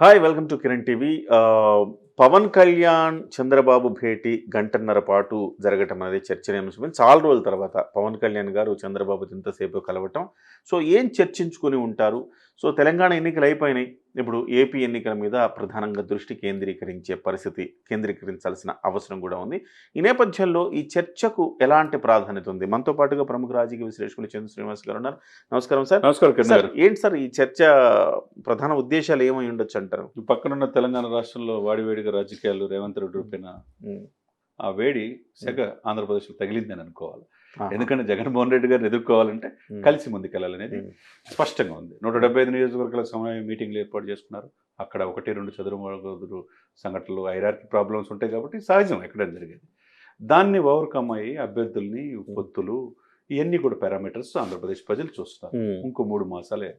Hi welcome to Kiran TV Pawan Kalyan Chandrababu భేటీ గంటన్నర పాటు జరగటం అనేది చర్చనీయాంశం చాలా రోజుల తర్వాత పవన్ కళ్యాణ్ గారు చంద్రబాబు ఇంతసేపు కలవటం సో ఏం చర్చించుకుని ఉంటారు? సో తెలంగాణ ఎన్నికలు అయిపోయినాయి. ఇప్పుడు ఏపీ ఎన్నికల మీద ప్రధానంగా దృష్టి కేంద్రీకరించే పరిస్థితి కేంద్రీకరించాల్సిన అవసరం కూడా ఉంది. ఈ నేపథ్యంలో ఈ చర్చకు ఎలాంటి ప్రాధాన్యత ఉంది? మనతో పాటుగా ప్రముఖ రాజకీయ విశ్లేషకులు చంద్ర శ్రీనివాస్ గారు ఉన్నారు. నమస్కారం సార్. నమస్కారం సార్ ఏంటి సార్ ఈ చర్చ ప్రధాన ఉద్దేశాలు ఏమై ఉండొచ్చు అంటారు? పక్కనున్న తెలంగాణ రాష్ట్రంలో వాడివేడిగా రాజకీయాలు రేవంత్ రెడ్డి రూపేణ ఆ వేడి సెగ ఆంధ్రప్రదేశ్లో తగిలిందని అనుకోవాలి. ఎందుకంటే జగన్మోహన్ రెడ్డి గారిని ఎదుర్కోవాలంటే కలిసి ముందుకెళ్ళాలనేది స్పష్టంగా ఉంది. నూట డెబ్బై ఐదు నియోజకవర్గాల సమయం మీటింగ్లు ఏర్పాటు చేసుకున్నారు. అక్కడ ఒకటి రెండు చదురు సంఘటనలు ఐరార్కి ప్రాబ్లమ్స్ ఉంటాయి కాబట్టి సహజం ఎక్కడైనా జరిగేది. దాన్ని ఓవర్కమ్ అయ్యి అభ్యర్థుల్ని పొత్తులు ఇవన్నీ కూడా పారామీటర్స్ ఆంధ్రప్రదేశ్ ప్రజలు చూస్తున్నారు. ఇంకో మూడు మాసాలే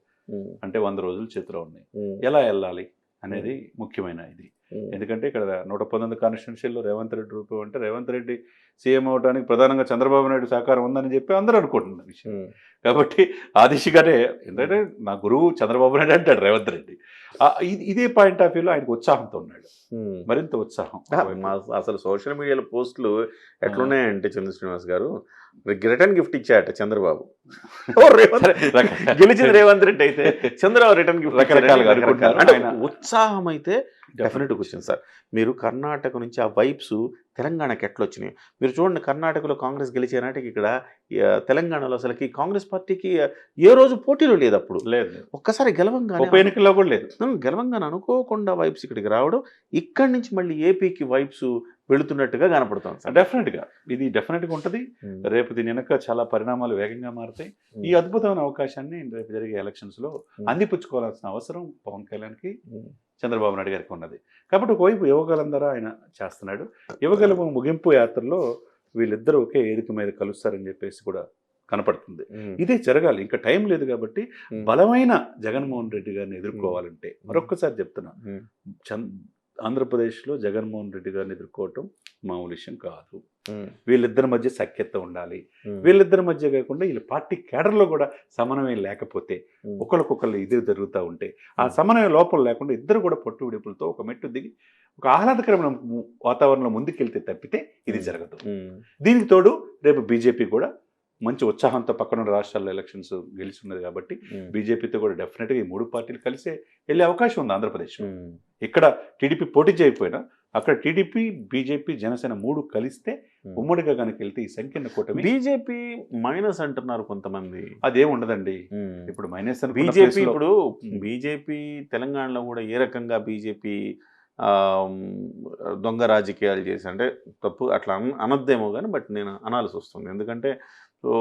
అంటే వంద రోజులు చేతిలో ఉన్నాయి. ఎలా వెళ్ళాలి అనేది ముఖ్యమైన ఇది. ఎందుకంటే ఇక్కడ నూట పంతొమ్మిది కాన్స్టిట్యున్సీల్లో రేవంత్ రెడ్డి రూపం అంటే రేవంత్ రెడ్డి సీఎం అవడానికి ప్రధానంగా చంద్రబాబు నాయుడు సహకారం ఉందని చెప్పి అందరూ అనుకుంటున్నారు విషయం. కాబట్టి ఆ దిశగానే ఏంటంటే నా గురువు చంద్రబాబు నాయుడు అంటాడు రేవంత్ రెడ్డి. ఇది- పాయింట్ ఆఫ్ వ్యూలో ఆయనకు ఉత్సాహంతో ఉన్నాడు. మరింత ఉత్సాహం. అసలు సోషల్ మీడియాలో పోస్టులు ఎట్లున్నాయంటే చంద్ర శ్రీనివాస్ గారు రిటర్న్ గిఫ్ట్ ఇచ్చాట చంద్రబాబు. గెలిచిన రేవంత్ రెడ్డి అయితే చంద్రబాబు రిటర్న్ గిఫ్ట్ రకరకాలుగా. అంటే ఆయన- ఉత్సాహం అయితే డెఫినెట్ క్వశ్చన్ సార్ మీరు కర్ణాటక నుంచి ఆ వైబ్స్ తెలంగాణకి ఎట్లా వచ్చినాయి మీరు చూడండి కర్ణాటకలో కాంగ్రెస్ గెలిచే నాటికి ఇక్కడ తెలంగాణలో అసలుకి కాంగ్రెస్ పార్టీకి ఏ రోజు పోటీలు లేదు అప్పుడు లేదు. ఒక్కసారి గెలవంగానే ఉప ఎన్నికల్లో కూడా లేదు. గెలవంగానే అనుకోకుండా వైబ్స్ ఇక్కడికి రావడం ఇక్కడి నుంచి మళ్ళీ ఏపీకి వైబ్స్ వెళుతున్నట్టుగా కనపడుతుంది సార్. డెఫినెట్గా ఇది డెఫినెట్గా ఉంటది రేపు దీని వెనక చాలా పరిణామాలు వేగంగా మారుతాయి. ఈ అద్భుతమైన అవకాశాన్ని రేపు జరిగే ఎలక్షన్స్లో అందిపుచ్చుకోవాల్సిన అవసరం పవన్ కళ్యాణ్కి చంద్రబాబు నాయుడు గారికి ఉన్నది. కాబట్టి ఒకవైపు యువకులందరూ ఆయన చేస్తున్నాడు. యువకుల ముగింపు యాత్రలో వీళ్ళిద్దరూ ఒకే వేదిక మీద కలుస్తారని చెప్పేసి కూడా కనపడుతుంది. ఇదే జరగాలి. ఇంకా టైం లేదు కాబట్టి బలమైన జగన్మోహన్ రెడ్డి గారిని ఎదుర్కోవాలంటే మరొక్కసారి చెప్తున్నా. ఆంధ్రప్రదేశ్లో జగన్మోహన్ రెడ్డి గారిని ఎదుర్కోవటం మామూలు విషయం కాదు. వీళ్ళిద్దరి మధ్య సఖ్యత ఉండాలి. వీళ్ళిద్దరి మధ్య కాకుండా వీళ్ళ పార్టీ కేడర్లో కూడా సమన్వయం లేకపోతే ఒకరికొకరు ఇది జరుగుతూ ఉంటే ఆ సమన్వయం లోపల లేకుండా ఇద్దరు కూడా పట్టు విడుపులతో ఒక మెట్టు దిగి ఒక ఆహ్లాదకరమైన వాతావరణంలో ముందుకెళ్తే తప్పితే ఇది జరగదు. దీనికి తోడు రేపు బీజేపీ కూడా మంచి ఉత్సాహంతో పక్కన రాష్ట్రాల్లో ఎలక్షన్స్ గెలిచి ఉన్నది కాబట్టి బీజేపీతో కూడా డెఫినెట్గా ఈ మూడు పార్టీలు కలిసే వెళ్ళే అవకాశం ఉంది ఆంధ్రప్రదేశ్ ఇక్కడ టీడీపీ పోటీ చేయకపోయినా అక్కడ టీడీపీ బీజేపీ జనసేన మూడు కలిస్తే ఉమ్. ఉమ్మడిగా కనుక వెళ్తే ఈ సంకీర్ణ కూటమి బీజేపీ మైనస్ అంటున్నారు కొంతమంది అదేం ఉండదండి. ఇప్పుడు మైనస్ బీజేపీ ఇప్పుడు. బీజేపీ తెలంగాణలో కూడా ఏ రకంగా బీజేపీ దొంగ రాజకీయాలు చేసి అంటే తప్పు అట్లా అన అనద్దేమో కానీ బట్ నేను అనాల్సి వస్తుంది ఎందుకంటే సో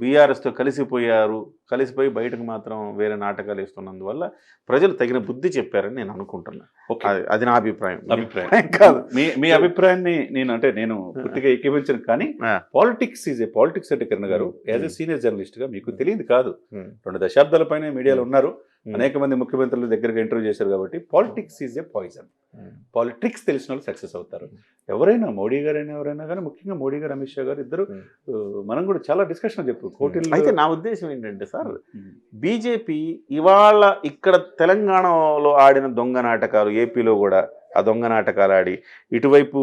బీఆర్ఎస్తో కలిసిపోయారు కలిసిపోయి బయటకు మాత్రం వేరే నాటకాలు వేస్తున్నందువల్ల ప్రజలు తగిన బుద్ధి చెప్పారని నేను అనుకుంటున్నాను ఓకే. అది నా అభిప్రాయం అభిప్రాయం కాదు మీ మీ అభిప్రాయాన్ని నేను అంటే నేను పూర్తిగా ఏకీభించను కానీ. పాలిటిక్స్ ఈజ్ ఏ పాలిటిక్స్ అంటే కిరణ్ గారు. యాజ్ ఎ సీనియర్ జర్నలిస్ట్గా మీకు తెలియదు కాదు. రెండు దశాబ్దాల పైన మీడియాలో ఉన్నారు. అనేక మంది ముఖ్యమంత్రుల దగ్గరగా ఇంటర్వ్యూ చేశారు కాబట్టి politics is a poison. Politics తెలిసిన వాళ్ళు సక్సెస్ అవుతారు. ఎవరైనా మోడీ గారైనా ఎవరైనా కానీ ముఖ్యంగా మోడీ గారు అమిత్ షా గారు ఇద్దరు. ఆ, మనం కూడా చాలా డిస్కషన్ చెప్పు కోటిల్లో అయితే నా ఉద్దేశం ఏంటంటే సార్. బీజేపీ ఇవాళ ఇక్కడ తెలంగాణలో ఆడిన దొంగ నాటకాలు ఏపీలో కూడా ఆ దొంగ నాటకాలు ఆడి ఇటువైపు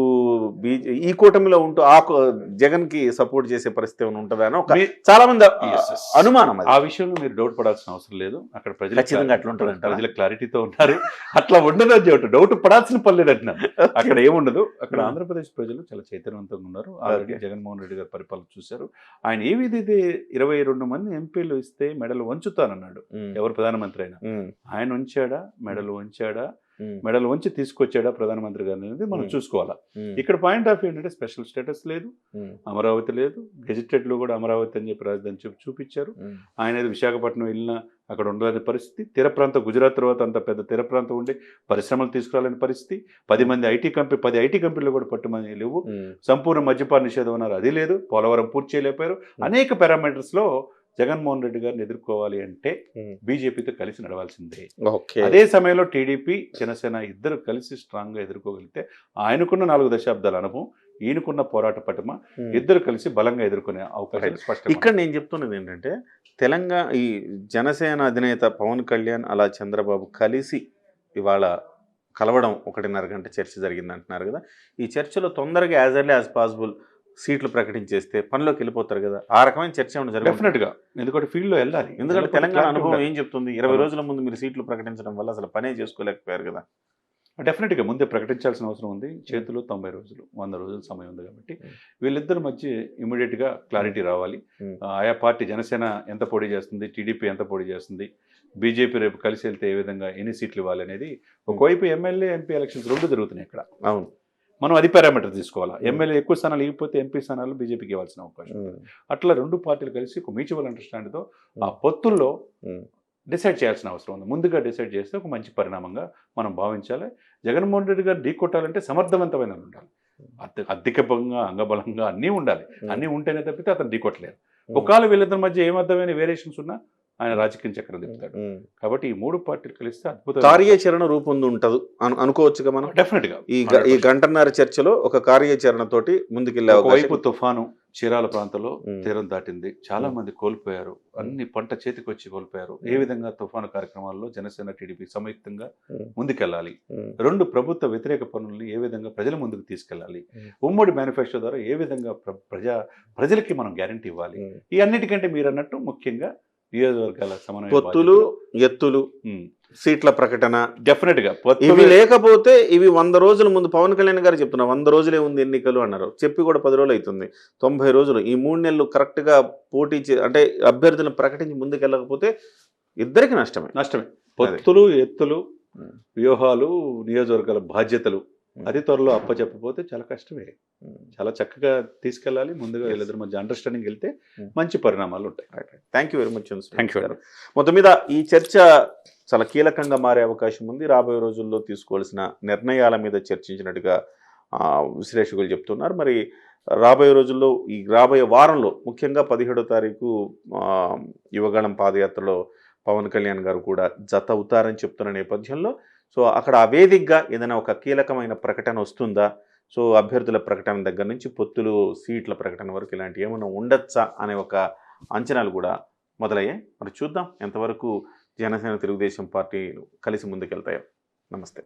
బీజే ఈ కూటమిలో ఉంటూ ఆ కు- జగన్కి సపోర్ట్ చేసే పరిస్థితి ఏమైనా ఉంటుందా అని ఒక చాలా మంది. అనుమానం ఆ విషయంలో మీరు డౌట్ పడాల్సిన అవసరం లేదు. అక్కడ ప్రజలు ఖచ్చితంగా అట్లా ఉంటుందంటారా? ప్రజలు క్లారిటీతో ఉన్నారు. అట్లా ఉండదు అని చెప్పి డౌట్ పడాల్సిన పని లేదు అంటున్నాను. అక్కడ ఏముండదు. అక్కడ Hmm. ఆంధ్రప్రదేశ్ ప్రజలు చాలా చైతన్యవంతంగా ఉన్నారు. ఆల్రెడీ. జగన్మోహన్ రెడ్డి గారు పరిపాలన చూశారు. ఆయన ఏ విధైతే ఇరవై రెండు మంది ఎంపీలు ఇస్తే మెడలు వంచుతానన్నాడు. ఉమ్, ఎవరు ప్రధానమంత్రి అయినా. ఉమ్, ఆయన ఉంచాడా? మెడలు వంచాడా? మెడలు వంచి తీసుకొచ్చాడా ప్రధానమంత్రి గారు అనేది మనం. చూసుకోవాలా. ఇక్కడ పాయింట్ ఆఫ్ వ్యూ ఏంటంటే స్పెషల్ స్టేటస్ లేదు అమరావతి లేదు గెజిటెడ్లో కూడా అమరావతి అని చెప్పి రాజధాని చెప్పి చూపించారు. ఆయన విశాఖపట్నం వెళ్ళినా అక్కడ ఉండలేని పరిస్థితి. తీర ప్రాంతం గుజరాత్ తర్వాత అంత పెద్ద తీర ప్రాంతం ఉండి పరిశ్రమలు తీసుకురాలేని పరిస్థితి. పది మంది ఐటీ కంపెనీ పది ఐటీ కంపెనీలు కూడా పట్టుమని లేవు. సంపూర్ణ మద్యపాన నిషేధం అన్నారు. అది లేదు. పోలవరం పూర్తి చేయలేకపోయారు. అనేక పారామీటర్స్లో జగన్మోహన్ రెడ్డి గారిని ఎదుర్కోవాలి అంటే. బీజేపీతో కలిసి నడవాల్సిందే. ఓకే. అదే సమయంలో టీడీపీ జనసేన ఇద్దరు కలిసి స్ట్రాంగ్గా ఎదుర్కోగలిగితే ఆయనకున్న నాలుగు దశాబ్దాల అనుభవం ఈయనకున్న పోరాట పటిమ. ఇద్దరు కలిసి బలంగా ఎదుర్కొనే అవకాశం స్పష్టంగా ఇక్కడ నేను చెప్తున్నది ఏంటంటే తెలంగాణ ఈ జనసేన అధినేత పవన్ కళ్యాణ్ అలా చంద్రబాబు కలిసి ఇవాళ కలవడం ఒకటిన్నర గంట చర్చ జరిగింది అంటున్నారు కదా. ఈ చర్చలో తొందరగా యాజ్ ఎర్లీ యాజ్ పాసిబుల్ సీట్లు ప్రకటించేస్తే పనిలోకి వెళ్ళిపోతారు కదా. ఆ రకమైన చర్చ ఏమైనా జరుగుతుందా? డెఫినెట్గా. ఎందుకంటే ఫీల్డ్లో వెళ్ళాలి. ఎందుకంటే తెలంగాణ అనుభవం. ఏం చెప్తుంది? ఇరవై. రోజుల ముందు మీరు సీట్లు ప్రకటించడం వల్ల అసలు పనే చేసుకోలేకపోయారు కదా. డెఫినెట్గా ముందే ప్రకటించాల్సిన అవసరం ఉంది. చేతులు తొంభై రోజులు వంద రోజులు సమయం ఉంది కాబట్టి. Hmm. వీళ్ళిద్దరి మధ్య ఇమీడియట్గా క్లారిటీ రావాలి. Hmm. ఆయా పార్టీ జనసేన ఎంత పోటీ చేస్తుంది? టీడీపీ ఎంత పోటీ చేస్తుంది? బీజేపీ రేపు కలిసి వెళ్తే ఏ విధంగా ఎన్ని సీట్లు ఇవ్వాలి అనేది? ఒకవైపు ఎమ్మెల్యే ఎంపీ ఎలక్షన్స్ రెండు జరుగుతున్నాయి ఇక్కడ. అవును. మనం అది పారామీటర్ తీసుకోవాలా. ఎమ్మెల్యే ఎక్కువ స్థానాలు ఇవ్వకపోతే ఎంపీ స్థానాలు బీజేపీకి ఇవ్వాల్సిన అవకాశం ఉంది. అట్లా రెండు పార్టీలు కలిసి ఒక మ్యూచువల్ అండర్స్టాండింగ్తో ఆ పొత్తుల్లో Hmm. డిసైడ్ చేయాల్సిన అవసరం ఉంది. ముందుగా డిసైడ్ చేస్తే ఒక మంచి పరిణామంగా మనం భావించాలి. జగన్మోహన్ రెడ్డి గారు ఢీ కొట్టాలంటే సమర్థవంతమైన ఉండాలి. అద్దె అధికపంగా అంగబలంగా అన్నీ ఉండాలి. అన్నీ ఉంటేనే తప్పితే అతను ఢీ కొట్టలేరు. ఒకవేళ వీళ్ళిద్దరి మధ్య ఏమర్థమైన వేరియేషన్స్ ఉన్నా ఆయన రాజకీయ చక్రం తిప్పుతాడు. కాబట్టి ఈ మూడు పార్టీలు కలిస్తే అద్భుతం కార్యాచరణ రూపొంది ఉంటదు అను అనుకోవచ్చుగా మనం డెఫినెట్గా ఈ గంటన్నర చర్చలో ఒక కార్యాచరణ తోటి ముందుకెళ్ళే అవకాశం తుఫాను చీరాల ప్రాంతంలో. తీరం దాటింది చాలా. మంది కోల్పోయారు అన్ని పంట చేతికి వచ్చి కోల్పోయారు ఏ విధంగా తుఫాను కార్యక్రమాల్లో జనసేన టీడీపీ సంయుక్తంగా. ముందుకెళ్ళాలి ఉమ్. రెండు ప్రభుత్వ వ్యతిరేక పనుల్ని ఏ విధంగా ప్రజల ముందుకు తీసుకెళ్ళాలి ఉమ్. ఉమ్మడి మేనిఫెస్టో ద్వారా ఏ విధంగా ప్ర- ప్రజా ప్రజలకి మనం గ్యారంటీ ఇవ్వాలి. ఈ అన్నిటికంటే మీరు అన్నట్టు ముఖ్యంగా నియోజకవర్గాల సమన్వయ పొత్తులు ఎత్తులు సీట్ల ప్రకటన. డెఫినెట్గా ఇవి లేకపోతే ఇవి వంద రోజుల ముందు పవన్ కళ్యాణ్ గారు చెప్తున్నారు వంద రోజులే ఉంది ఎన్నికలు అన్నారు. చెప్పి కూడా పది రోజులు అవుతుంది. తొంభై రోజులు ఈ మూడు నెలలు కరెక్ట్గా పోటీ చే అంటే అభ్యర్థులను ప్రకటించి ముందుకెళ్ళకపోతే ఇద్దరికి నష్టమే. నష్టమే. పొత్తులు ఎత్తులు. వ్యూహాలు నియోజకవర్గాల బాధ్యతలు ఉమ్. అతి త్వరలో అప్పచెప్పపోతే చాలా కష్టమే. చాలా చక్కగా తీసుకెళ్ళాలి. ముందుగా. వీళ్ళిద్దరి మధ్య అండర్స్టాండింగ్ వెళ్తే Hmm. మంచి పరిణామాలు ఉంటాయి. Thank you very much Thank you. మొత్తం మీద ఈ చర్చ చాలా కీలకంగా మారే అవకాశం ఉంది. రాబోయే రోజుల్లో తీసుకోవాల్సిన నిర్ణయాల మీద చర్చించినట్టుగా విశ్లేషకులు చెప్తున్నారు. మరి రాబోయే రోజుల్లో ఈ రాబోయే వారంలో ముఖ్యంగా పదిహేడో తారీఖు ఆ, యువగళం పాదయాత్రలో పవన్ కళ్యాణ్ గారు కూడా జత అవుతారని చెప్తున్న నేపథ్యంలో సో అక్కడ ఆ వేదికగా ఏదైనా ఒక కీలకమైన ప్రకటన వస్తుందా? సో అభ్యర్థుల ప్రకటన దగ్గర నుంచి పొత్తులు సీట్ల ప్రకటన వరకు ఇలాంటి ఏమైనా ఉండొచ్చా అనే ఒక అంచనాలు కూడా మొదలయ్యాయి. మరి చూద్దాం ఎంతవరకు జనసేన తెలుగుదేశం పార్టీలు కలిసి ముందుకెళ్తాయో. నమస్తే.